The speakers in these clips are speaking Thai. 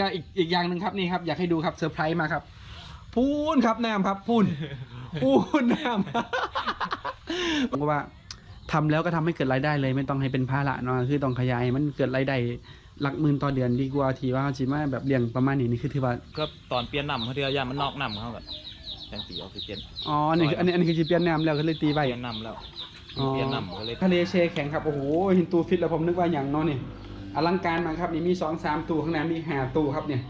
ก็อีกอีกอย่างหนึ่งครับนี่ครับ อยากให้ดูครับเซอร์ไพรส์มาครับ พูนครับน้ำครับพูนพูนน้ำผมก็ว่าทำแล้วก็ทำให้เกิดรายได้เลย ไม่ต้องให้เป็นภาระเนาะคือต้องขยายให้มันเกิดรายได้หลักหมื่นต่อเดือนดีกว่าที่ว่าจิมาแบบเลี้ยงประมาณนี้นี่คือถือว่าก็ตอนเปลี่ยนน้ำเขาเดียวยามันนอกน้ำเขาแบบจังสีออกซิเจนอ๋ออันนี้คืออันนี้อันนี้คือจีเปลี่ยนน้ำแล้วก็เลยตีเปไปลี่ยนน้ำแล้วอ๋อเปลี่ยนน้ำก็เลยทะเลเชแข็งครับโอ้โหเห็นตู้ฟิตแล้วผมนึกว่าอย่างเน้อนี่ อลังการมากครับนี่มีสองสามตู้ข้างในมีห้าตู้ครับเนี่ย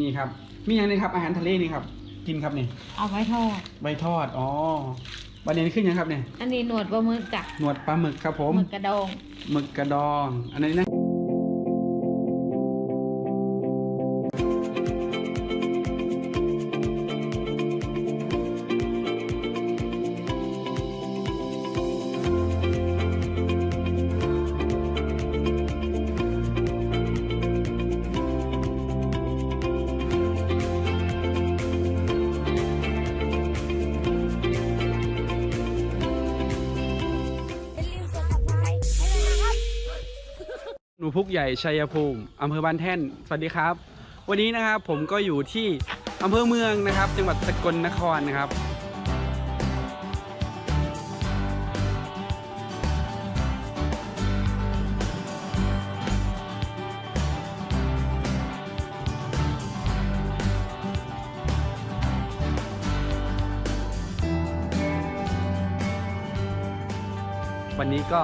นี่ครับ มีอย่างหนึงครับอาหารทะเลนี่ครับ กินครับนี่เอาไว้ทอดใบทอดอ๋อวันนี้ขึ้นยังครับเนี่ยอันนี้หนวดปลาหมึกจ้ะหนวดปลาหมึกครับผมหมึกกระดองหมึกกระดอง อันนี้นะ พุกใหญ่ชัยภูมิอำเภอบ้านแท่น สวัสดีครับ วันนี้นะครับผมก็อยู่ที่อำเภอเมืองนะครับ จังหวัดสกลนครนะครับ วันนี้ก็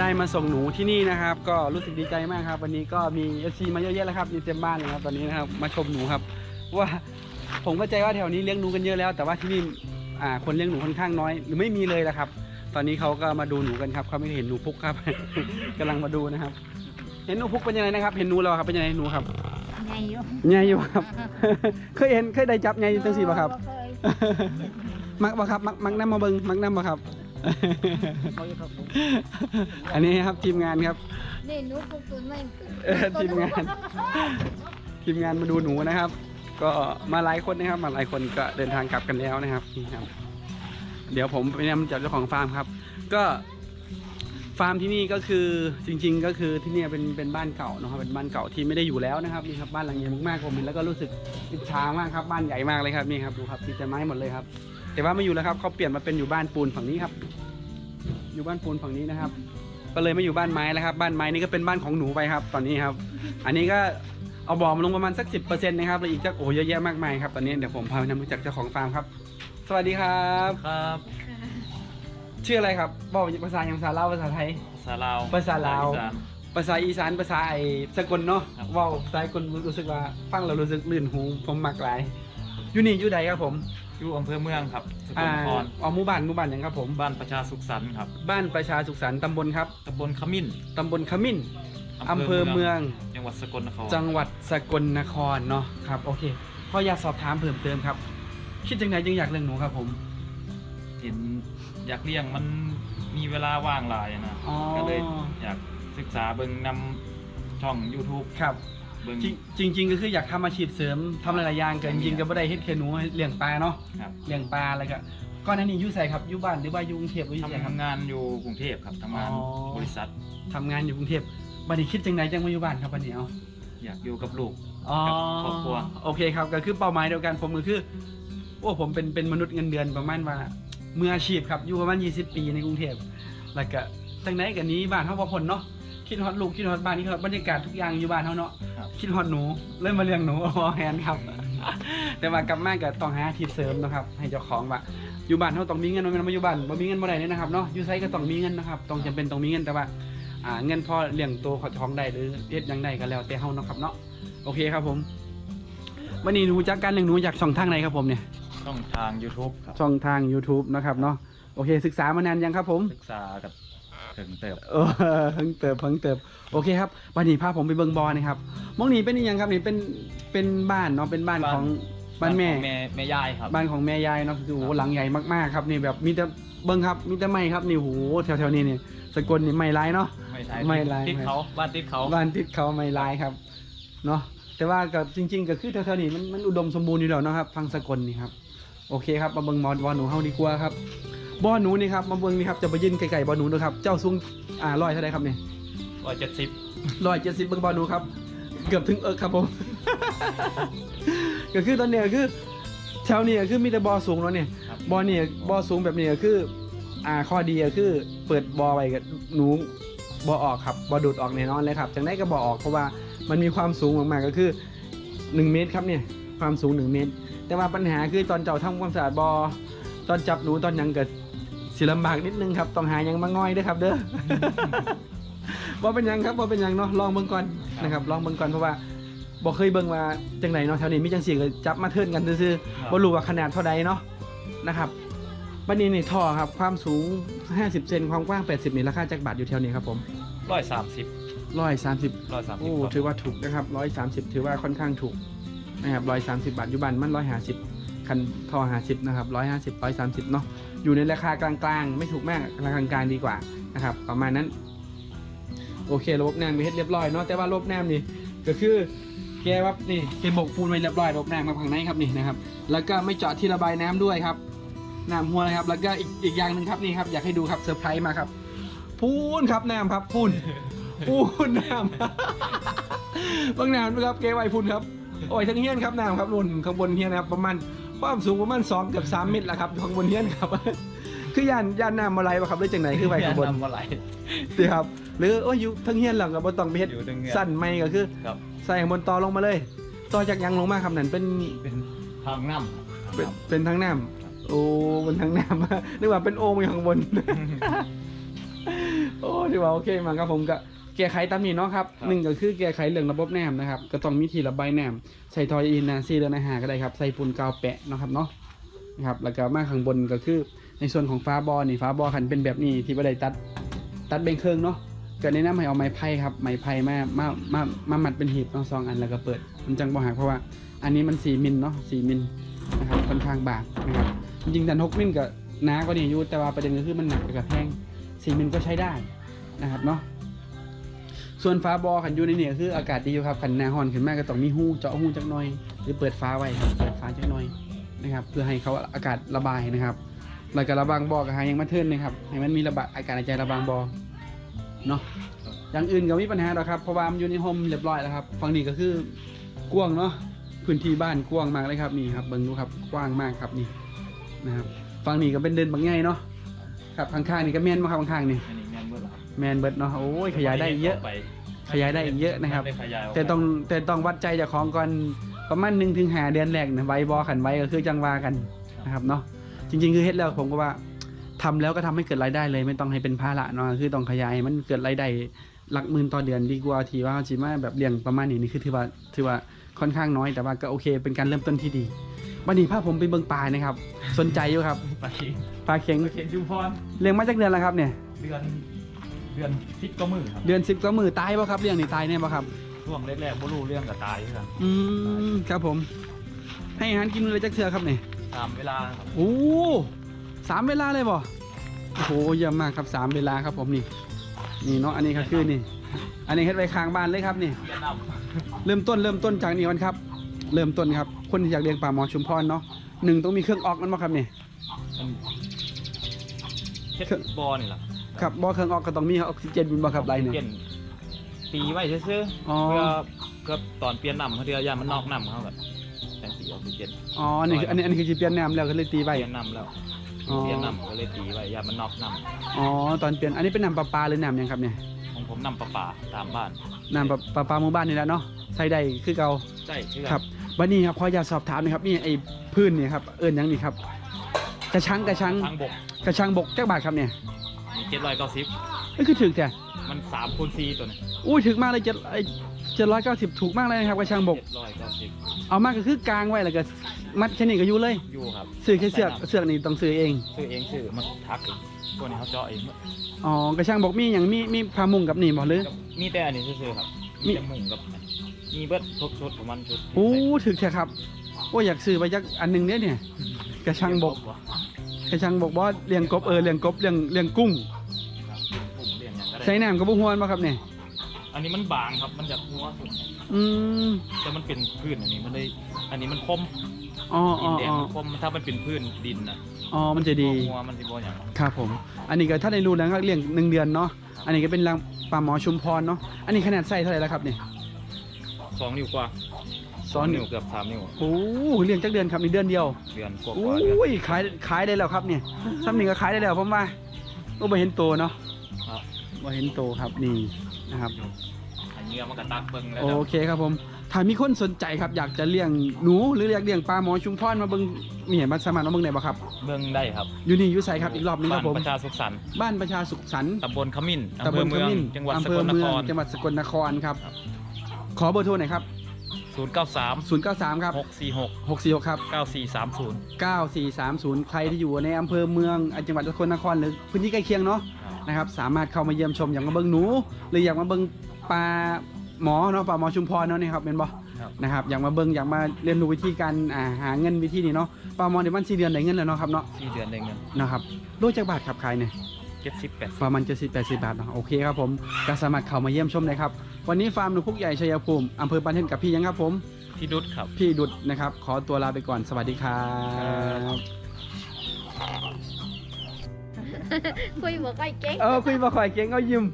ได้มาส่งหนูที่นี่นะครับ ก็รู้สึกดีใจมากครับ วันนี้ก็มีเอซีมาเยอะแยะแล้วครับมีเต็มบ้านเลยครับตอนนี้นะครับมาชมหนูครับ ว่าผมเข้าใจว่าแถวนี้เลี้ยงหนูกันเยอะแล้ว แต่ว่าที่นี่อ่าคนเลี้ยงหนูค่อนข้างน้อย หรือไม่มีเลยละครับ ตอนนี้เขาก็มาดูหนูกันครับเขาไม่เห็นหนูพุกครับกำลังมาดูนะครับ เห็นหนูพุกเป็นยังไงนะครับ เห็นหนูแล้วครับเป็นยังไงหนูครับไงอยู่ใหญ่อยู่ครับ เคยเห็นเคยได้จับใหญ่จังสีป่ะครับเคยมักบ่ครับ มักมักน้ำมาเบิงมักน้ำบ่ครับ อันนี้ครับทีมงานครับนี่หนูปลูกตุนไม่เออทีมงาน ทีมงานมาดูหนูนะครับ ก็มาหลายคนนะครับ มาหลายคนก็เดินทางกลับกันแล้วนะครับนี่ครับ เดี๋ยวผมไปนำจับเจ้าของฟาร์มครับ ก็ฟาร์มที่นี่ก็คือจริง ๆ ก็คือที่เนี่ยเป็นเป็นบ้านเก่านะครับเป็นบ้านเก่าที่ไม่ได้อยู่แล้วนะครับนี่ครับบ้านหลังใหญ่มากๆผมเห็นแล้วก็รู้สึกอิจฉามากครับบ้านใหญ่มากเลยครับนี่ครับดูครับมีแต่ไม้หมดเลยครับ แต่ว่าไม่อยู่แล้วครับเขาเปลี่ยนมาเป็นอยู่บ้านปูนฝั่งนี้ครับ อยู่บ้านปูนฝั่งนี้นะครับ ก็เลยไม่อยู่บ้านไม้แล้วครับ บ้านไม้นี่ก็เป็นบ้านของหนูไปครับ ตอนนี้ครับ อันนี้ก็เอาบ่อมาลงประมาณสักสิบเปอร์เซ็นต์นะครับแล้วอีกจะโอ้เยอะแยะมากมายครับ ตอนนี้เดี๋ยวผมพาไปนำรู้จักเจ้าของฟาร์มครับ สวัสดีครับ ครับ ชื่ออะไรครับบอกภาษาอย่างภาษาลาวภาษาไทย ภาษาลาวภาษาลาว อีสน ภาษาอีสานภาษาไอ้สกลเนาะครับ เว้าสายกลรู้สึกว่าฟังแล้วรู้สึกลื่นหูผมมักหลายอยู่นี่อยู่ใดครับผม อยู่อำเภอเมืองครับสกลอ่านครเอาหมู่บ้านหมู่บ้านหยังครับผม บ้านประชาสุขสันต์ครับบ้านประชาสุขสันต์ตำบลครับตำบลขมิ้นตำบลขมิ้นอำเภอเมือง จังหวัดสกลนครจังหวัดสกลนครเนาะครับโอเคพออยากสอบถามเพิ่มเติมครับ คิดจังไหนจึงอยากเลี้ยงหนูครับผม เห็นอยากเลี้ยงมันมีเวลาว่างหลายนะอ๋อ ก็เลยอยากศึกษาเบิ่งนำช่อง YouTube ครับ เบิ่ง จริงจริง ๆ ก็คืออยากทำอาชีพเสริมทำหลายๆอย่างเกินจริงๆก็ไม่ได้เฮ็ดแค่หนูเลี้ยงปลาเนาะครับ เลี้ยงปลาอะไรก็ก่อนหน้านี้อยู่ใส่ครับอยู่บ้านหรือว่าอยู่กรุงเทพหรืออยู่ไสครับ ทำงานอยู่กรุงเทพครับทำงานอ๋อ บริษัท ทำงานอยู่กรุงเทพบัดนี้คิดจังไหนจังมาอยู่บ้านครับบัดนี้เอา อยากอยู่กับลูก อ๋อกับครอบครัว โอเคครับก็คือเป้าหมายเดียวกันผมก็คือโอ้ผมเป็นเป็นมนุษย์เงินเดือนประมาณว่ามืออาชีพครับอยู่ประมาณ 20 ปีในกรุงเทพแล้วก็จังไหนกันนี้บ้านเฮาบ่พ้นเนาะ คิดฮอดลูกคิดฮอดบ้านคิดฮอดบรรยากาศทุกอย่างอยู่บ้านเฮาเนาะครับ คิดฮอดหนูเริ่มมาเลี้ยงหนูอ๋อแฮนครับ แต่ว่ากลับมาก็ต้องหาอาชีพเสริมนะครับ ให้เจ้าของว่าอยู่บ้านเฮาต้องมีเงินบ่แม่นมาอยู่บ้านบ่มีเงินบ่ได้เลยนะครับเนาะอยู่ไสก็ต้องมีเงินนะครับต้องจำเป็นต้องมีเงินแต่ว่าอ่าเงินพอเลี้ยงตัวเขาท้องได้หรือเฮ็ดหยังได้ก็แล้วแต่เฮาเนาะครับเนาะโอเคครับผมวันนี้หนูจักการเลี้ยงหนูจากช่องทางไหนครับผมเนี่ยช่องทาง YouTube ครับ ช่องทาง YouTube นะครับเนาะโอเคศึกษามานานยังครับผม ศึกษากับ ถึงเติบเออเพิ่งเติบเพิ่งเติบโอเคครับวันนี้พาผมไปเบิงบอลนะครับมองนี้เป็นอิหยังครับนี่เป็นเป็นบ้านเนาะเป็นบ้านของบ้านแม่ของแม่แม่ยายครับ บ้านของแม่ยายเนาะโอ้โหครับหลังใหญ่มากๆครับนี่แบบมีแต่เบิ้งครับมีแต่ไม้ครับนี่โหแถวๆนี้นี่สกลนี่ไม้ลายเนาะ ไม่ใช่ไม่ไร ติดเขาบ้านติดเขาบ้านติดเขาไม้ลายครับเนาะแต่ว่ากับจริง ๆ ก็คือแถวๆนี้มันมันอุดมสมบูรณ์อยู่แล้วเนาะครับฟังสกลนี่ครับโอเคครับมาเบิงมอดบอหนูเฮาดีกว่าครับ บอหนูนี่ครับมาเบิงนี่ครับจะไปยืนไกลๆบอหนูนะครับเจ้าสูงอ่าร้อยเท่าไรครับเนี่ยร้อยเจ็ดสิบร้อยเจ็ดสิบเบิงบอลดูครับ เกือบถึงเอิกครับผม ก็คือตอนเนี้ยก็คือแถวเนี้ยคือมีแต่บอสูงแล้วเนี่ยครับบอเนี่ยบอสูงแบบนี้ก็คืออ่าข้อดีก็คือเปิดบอไว้กับหนูบอออกครับบอดูดออกแน่นอนเลยครับจังได้ก็บอออกเพราะว่ามันมีความสูงมากๆก็คือ1เมตรครับเนี่ยความสูง 1 เมตร แต่ว่าปัญหาคือตอนเจ้าทำความสะอาดบอตอนจับหนูตอนหยังเกิด สิลำบากนิดนึงครับต้องหาหยังมาง่อยด้วยครับ เด้อบ่เป็นหยังครับบ่เป็นหยังเนาะลองเบิ่งก่อนนะครับ ลองเบิ่งก่อนเพราะว่าบ่เคยเบิ่งว่าจังไหนเนาะแถวนี้มีจังซี่ก็จับมาเทิร์นกันซื่อๆบ่รู้ว่าขนาดเท่าใดเนาะนะครับบัดนี้นี่ท่อครับความสูง 50 เซนความกว้าง 80นี่ราคาจักบาทอยู่แถวนี้ครับผมร้อยสามสิบ130ร้อยสามสิบโอ้ถือว่าถูกนะครับ130ถือว่าค่อนข้างถูกนะครับ130บาทอยู่บ้านมัน150 คันท่อ50นะครับ150 130เนาะอยู่ในราคากลางๆ ไม่ถูกมากราคากลางๆดีกว่านะครับ ประมาณนั้นโอเคระบบน้ำมีเฮ็ดเรียบร้อยเนาะแต่ว่าระบบน้ำนี่ก็คือแกว่านี่แกบกปูนไว้เรียบร้อยระบบน้ำมาข้างในครับนี่นะครับ แล้วก็ไม่เจาะที่ระบายน้ำด้วยครับน้ำหัวนะครับ แล้วก็อีกอีกอย่างหนึ่งครับนี่ครับอยากให้ดูครับเซอร์ไพรส์มาครับพูนครับน้ำครับพูนพูนน้ำบางน้ำนะครับแกไว้พูนครับโอ้ยทั้งเฮี้ยนครับน้ำครับนุ่นข้างบนเฮี้ยนนะครับประมาณ ความสูงประมาณสองเกือบสามเมตรแล้วครับข้างบนเฮี้ยนครับ คือย่านย่านน้ำอะไรวะครับหรือจังไหนคือไว้ข้างบนนำมาไหลสิครับ หรือโอ้ยอยู่ทั้งเฮียนหลังกับบนต้องไปเฮ็ดอยู่ทั้งเฮียนสั้นไม่ก็คือครับ ใส่ข้างบนต่อลงมาเลย ต่อจากยังลงมาครับนั่นเป็นเป็นทางน้ำเป็นเป็นทั้งน้ำโอ้บนทั้งน้ำ นึกว่าเป็นโอ่งอยู่ข้างบน โอ้ถือว่าโอเคมากครับผมก็ แก้ไขตามนี้เนาะครับหนึ่งก็คือแก้ไขเรื่องระบบน้ำนะครับ ก็ต้องมีทีระบายน้ำใส่ทอยอินนาซีเดือนอาหารก็ได้ครับ ใส่ปูนกาวแปะเนาะครับเนาะนะครับแล้วก็มาข้างบนก็คือในส่วนของฟ้าบอนี่ฟ้าบอคันเป็นแบบนี้ที่บ่ได้ตัดตัดเบงเครื่องเนาะก็แนะนำให้เอาไม้ไผ่ครับไม้ไผ่มามามามามัดเป็นหีบเนาะสองอันแล้วก็เปิด มันจังบ่หักเพราะว่าอันนี้มัน4มิลเนาะ4มิลนะครับค่อนข้างบางนะครับจริงๆดัน6มิลก็หนากว่านี้อยู่แต่ว่าประเด็นก็คือมันหนักกับแพง4มิลก็ใช้ได้นะครับเนาะ ส่วนฟ้าบอขันอยู่ในเนี่ยคืออากาศดีอยู่ครับขันหนาฮอนขึ้นมาก็ต้องมีหูเจาะหูจักหน่อย หรือเปิดฟ้าไว้ครับเปิดฟ้าจักหน่อยนะครับ เพื่อให้เขาอากาศระบายนะครับแล้วก็ระบางบอกหายังมาเทินนะครับให้มันมีระบายอากาศหายใจระบางบอเนาะอย่างอื่นก็มีปัญหาหรอกครับเพราะว่ามันอยู่ในโฮมเรียบร้อยแล้วครับฝั่งนี้ก็คือกว้างเนาะพื้นที่บ้านกว้างมากเลยครับนี่ครับเบิ่งดูครับกว้างมากครับนี่นะครับฝั่งนี้ก็เป็นเดินบางใหญ่เนาะครับข้างๆนี่ก็แม่นมาครับข้างๆนี่อันนี้แม่นเบิดเหรอครับ แมนเบิดเนาะโอ้ยขยายได้อีกเยอะ ไปขยายได้อีกเยอะนะครับได้ขยายกไปแต่ต้องแต่ต้องวัดใจเจากของก่อนประมาณหนึ่งถึงหาเดือนแรกนะไว้บอขันไว้ก็คือจังวากันนะครับเนาะจริง ๆ คือเฮ็ดแล้วผมก็ว่าทำแล้วก็ทำให้เกิดรายได้เลย ไม่ต้องให้เป็นภาระเนาะคือต้องขยายให้มันเกิดรายได้หลักหมื่นต่อเดือนดีกว่าที่ว่าจีมาแบบเลี้ยงประมาณนี้นี่คือถือว่าถือว่าค่อนข้างน้อยแต่ว่าก็โอเคเป็นการเริ่มต้นที่ดีวันนี้พาผมไปเบิ่งปลานะครับ สนใจอยู่ครับไปปลาเข็งไปเขียนชุมพรเลี้ยงมาจากเดือนแล้วครับเนี่ย เดือน เดือนสิบก็มือครับเดือนสิบก็มือตายป่ะครับเลี้ยงนี่ตายแน่ป่ะครับช่วงแรกๆบ่รู้เรื่องกับตายครับอืมครับผม ให้อาหารกินเลยจักเทือครับเนี่ยตามเวลาครับโอ้สามเวลาเลยบ่โอ้โหเยี่ยมมากครับสามเวลาครับผมนี่ นี่เนาะอันนี้ก็คือนี่ อันนี้เฮ็ดไว้ข้างบ้านเลยครับนี่เวียดนามเริ่มต้นเริ่มต้นจากนี่ก่อนครับ เริ่มต้นครับคนที่อยากเลี้ยงปลาหมอชุมพรเนาะหนึ่งต้องมีเครื่องออกนั่นบ่ครับนี่มันเช็ดบอนี่แหละ ครับบ่เครื่องออกก็ต้องมีออกซิเจนบินบ่ครับไรเนี่ย เปลี่ยนตีไว้ซื่ออ๋อๆเพื่อเพื่อตอนเปลี่ยนน้ำเขาเดียวยามันนอกน้ำเขาแบบแต่งสีออกซิเจนอ๋ออันนี้คืออันนี้อันนี้คือสิเปลี่ยนน้ำแล้วก็เลยตีเปไว้ลี่ยนน้ำแล้วอ๋อ เปลี่ยนน้ำก็เลยตีไว้ยามันนอกน้อ๋อตอนเปลี่ยนอันนี้เป็นน้ำประปาหรือน้ำหยังครับเนี่ยำของผมน้ำประปาตามบ้านน้ำประประปาหมู่บ้านนี่แหละเนาะใส่ได้คือเก่า ใช่ชื่อครับวันนี้ครับขออยากสอบถามหนะครับนี่ไอ้พื้นเนี่ยครับเอิญยังนี่ครับ กระชังกระชังทางบกกระชังบกแก้บาทครับเนี่ย มีเจ็ดร้อยเก้าสิบนี่คือถึกแต่มันสามคูณสี่ตัวนี้อุ้ยถึกมากเลยเจ็ดเจ็ดร้อยเก้าสิบถูกมากเลยนะครับกระชังบกเจ็ดร้อยเก้าสิบเอามากก็คือกลางไว้แล้วก็มัดแค่นี้ก็อยู่เลยอยู่ครับซื้อแค่เสือกเสือกนี่ต้องซื้อเองซื้อเองซื้อมาทักเองพวกนี้เขาเจาะเองอ๋อกระชังบกมีอย่างมีมีพามุงกับนี่บ่หรือมีแต่อันนี้ซื้อๆครับมีมีแต่หมุงกับอันนี้มีเบิดทุกชุดของมันชุดโอ้ถึกแท้ครับโอ้ยอยากซื้อไปจักอันหนึงเนี่ยเนี่ยกระชังบก กระชังบกบ่เลี้ยงกบเออเลี้ยงกบเลี้ยงเลี้ยงกุ้งผมเรียนอย่างก็ได้ใช้น้ำกับบุ้งฮวนป่ะครับเนี่ย อันนี้มันบางครับ มันอยากหัวสุดอืมแต่มันเป็นพื้นอันนี้มันเลย อันนี้มันคมอ๋อดิอ๋นอแดงอ๋อมันคมถ้ามันเป็นพื้นดินนะอ๋อมันจะดี หัวมันสิบ่อย่างครับผม อันนี้ก็ถ้าได้รู้แล้วก็เลี้ยงหนึ่งเดือนเนาะ อันนี้ก็เป็นรังปลาหมอชุมพรเนาะ อันนี้ขนาดไส้เท่าไหร่แล้วครับเนี่ยสองนิ้วกว่า สองนิ้วเกือบสามนิ้วโอ้เลี้ยงจักเดือนครับนี่เดือนเดียวเดือนกว่าโอๆเดือน้ยขายขายได้แล้วครับเนี่ยซ้ำนี่ก็ขายได้แล้วผมว่าโอ้บ่เห็นโตเนาะครับบ่เห็นโตครับนี่นะครับ อันเนื้อมันก็ตักเบิ่งแล้วโอเคครับผมถ้ามีคนสนใจครับอยากจะเลี้ยงหนูหรืออยากเลี้ยงปลาหมอชุมพรมาเบิ่งนี่เห็นมันสามารถมาเบิ่งได้บ่ครับเบิ่งได้ครับอยู่นี่อยู่ไสครับอีกรอบหนึงคบ้ารันบผมประชาสุขสันต์บ้านประชาสุขสันต์ ตำบลขมิ้นตำอำบเภอลขเมืองมิ้นจังหวัดอำสเภกอลนเมืคองร จังหวัดสกลนครครับขอเบอร์โทรหน่อยครับ 093 093 ครับ646 646 ครับ9430 9430 ใครที่อยู่ในอำเภอเมืองจังหวัดสกลนครหรือพื้นที่ใกล้เคียงเนาะนะครับ สามารถเข้ามาเยี่ยมชมอยากมาเบิ่งหนู หรืออยากมาเบิ่งปลาหมอเนาะปลาหมอชุมพรเนาะนี่ครับเป็นบ่ครับนะครับอยากมาเบิ่งอยากมาเรียนรู้วิธีการอ่าหาเงินวิธีนี้เนาะปลาหมอในวันสี่เดือนได้เงินแล้วเนาะครับเนาะสี่เดือนได้เงินนะครับโลจากบาทขับขายเนี่ย 70 80ประมาณ70 80บาทเนาะโอเคครับผมก็สามารถเข้ามาเยี่ยมชมได้ครับ วันนี้ฟาร์มหนูพุกใหญ่ชัยภูมิอำเภอปานเทนกับพี่ยังครับผม พี่ดุดครับ พี่ดุดนะครับ ขอตัวลาไปก่อนสวัสดีครับคุยบอกไอ้เก่งเออคุยมาข่อยเก่งก็ยิ้ม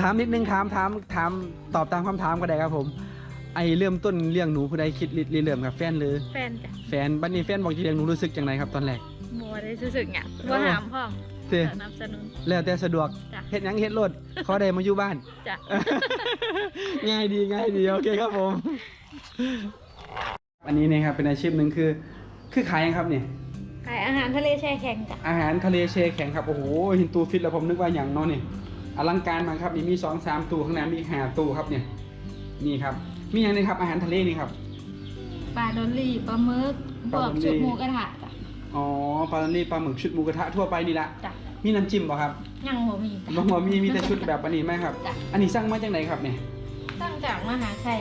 ถามนิดนึงถามถามถามตอบตามคำถามก็ได้ครับผม ไอเริ่มต้นเลี้ยงหนูผู้ใดคิดริเริ่มครับแฟนหรือแฟนจ้ะแฟนบัดนี้แฟนบอกจะเลี้ยงหนูรู้สึกจังไงครับตอนแรก บัวได้รู้สึกเนี่ยบัวหามพ่อม เต้สนับสนุนแล้วแต่สะดวกจ้ะ เฮ็ดหยังเฮ็ดโลดขอได้มาอยู่บ้าน จ้ะ ง่ายดีง่ายดีโอเคครับผม อันนี้นะครับเป็นอาชีพหนึ่งคือ คือขายยังครับเนี่ยขายอาหารทะเลแช่แข็งจ้ะอาหารทะเลเชแข็งครับโอ้โหเห็นตู้ฟิตแล้วผมนึกว่าอย่างเน้อนี่อลังการมากครับนี่มีสองสามตู้ข้างในมีห้าตู้ครับเนี่ยนี่ครับ มีอย่างหนึงครับอาหารทะเลนี่ครับ ปลาดอลลี่ปลาหมึกพปลาวดกอลลี่ ชุดหมูกระทะจ้ะ อ๋อปลาทะเลปลาหมึกชุดหมูกระทะทั่วไปนี่ละจ้ะมีน้ำจิ้มป่ะครับยังบ่มีจ้ะบางหัวมีมีแต่ชุดแบบอันนี้ไหมครับ จ้ะ อันนี้สั่งมาจากไหนครับเนี่ยตั้งจากมหาชัย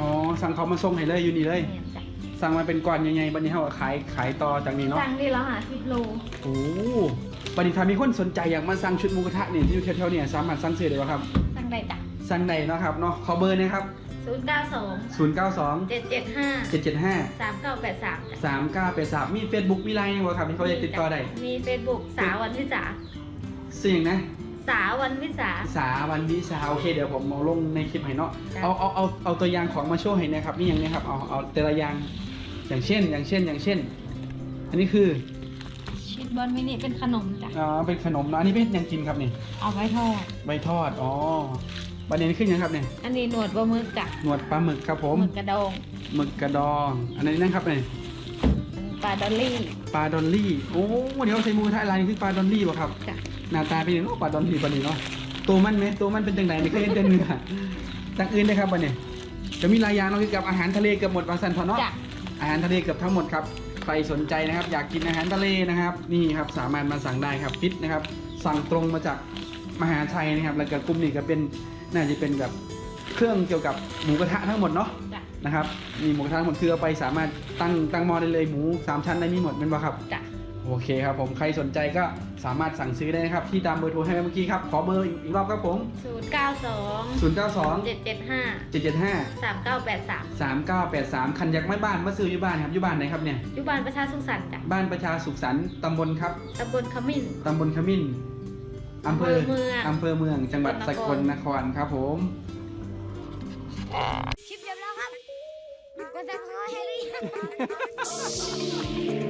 อ๋อสั่งเขามาส่งให้เลยอยู่นี่เลย เนี่ยจ้ะสั่งมาเป็นก้อนใหญ่ๆบันนี้เขาก็ขายขายต่อจากนี้เนาะ สั่งที่ละหาสิบโลโอ้บันนี้ถ้ามีคนสนใจอยากมาสั่งชุดหมูกระทะเนี่ยที่อยู่แถวๆเนี่ยสามารถสั่งซื้อได้ป่ะครับ สั่งได้จ้ะสั่งได้เนาะครับเนาะขอเบอร์นะครับ ศูนย์เก้าสอง092เจ็ดเจ็ดห้า775สามเก้าแปดสามจ้ะสามเก้าแปดสามมีเฟซบุ๊กมีไลน์ยังบ่ครับที่เขาจะติดต่อได้มีเฟซบุ๊กสาวันวิสาเสียงนะ สาวันวิสาสาวันวิสาโอเคเดี๋ยวผมเอาลงในคลิปให้เนาะจ้ะเอาเอาเอาเอาตัวอย่างของมาโชว์ให้นะครับนี่อย่างนี้ครับเอาเอาแต่ละอย่างอย่างเช่น อย่างเช่นอย่างเช่น อันนี้คือชีสบอลมินิเป็นขนมจ้ะอ๋อเป็นขนมเนอะอันนี้เป็นยังกินครับนี่เอาไว้ทอดใบทอดอ๋อ ประเด็นขึ้นยังครับเนี่ยอันนี้หนวดปลาหมึกจ้ะหนวดปลาหมึกครับผมหมึกกระดองหมึกกระดอง อันนี้นั่นครับเนี่ยอันนี้ปลาดอลลี่ปลาดอลลี่โอ้เดี๋ยวใส่หมูกระทะลายนี่คือปลาดอลลี่ป่ะครับจ้ะหน้าตาเป็นยังไงเนาะปลาดอลลี่ปลานี้เนาะตัวมันไหมตัวมันเป็นจังไหนไม่เคยเห็นแต่เนื้อต่างอื่นนะครับวันนี้จะมีหลายอย่างเนาะเกี่ยวกับอาหารทะเลเกือบหมดบางสันพอเนาะจ้ะอาหารทะเลเกือบทั้งหมดครับใครสนใจนะครับ อยากกินอาหารทะเลนะครับ นี่ครับสามารถมาสั่งได้ครับฟิตนะครับ สั่งตรงมาจากมหาชัยนะครับ แล้วก็กลุ่มนี้ก็เป็น น่าจะเป็นแบบเครื่องเกี่ยวกับหมูกระทะทั้งหมดเนาะจ้ะ นะครับมีหมูกระทะทั้งหมดคือเอาไปสามารถตั้งตั้งหม้อได้เลยหมูสามชั้นได้มีหมดเป็นปะครับ จ้ะโอเคครับผมใครสนใจก็สามารถสั่งซื้อได้นะครับ ที่ตามเบอร์โทรให้ไว้เมื่อกี้ครับ ขอเบอร์อีกรอบครับผม ศูนย์เก้าสอง0 9 2เจ็ดเจ็ดห้า7 7 5สามเก้าแปดสาม3 9 8 3 คันยักษ์ไม่บ้านมาซื้ออยู่บ้านครับอยู่บ้านไหนครับเนี่ย ยุบานประชาสุขสันต์จ้ะบ้านประชาสุขสันต์ตำบลครับตำบลขมิ้นตำบลขมิ้นอำเภอ อำเภอเมือง อำเภอเมืองจังหวัดสกลนครครับผมคลิปจบแล้วครับกดซับสไครต์ให้หรือยัง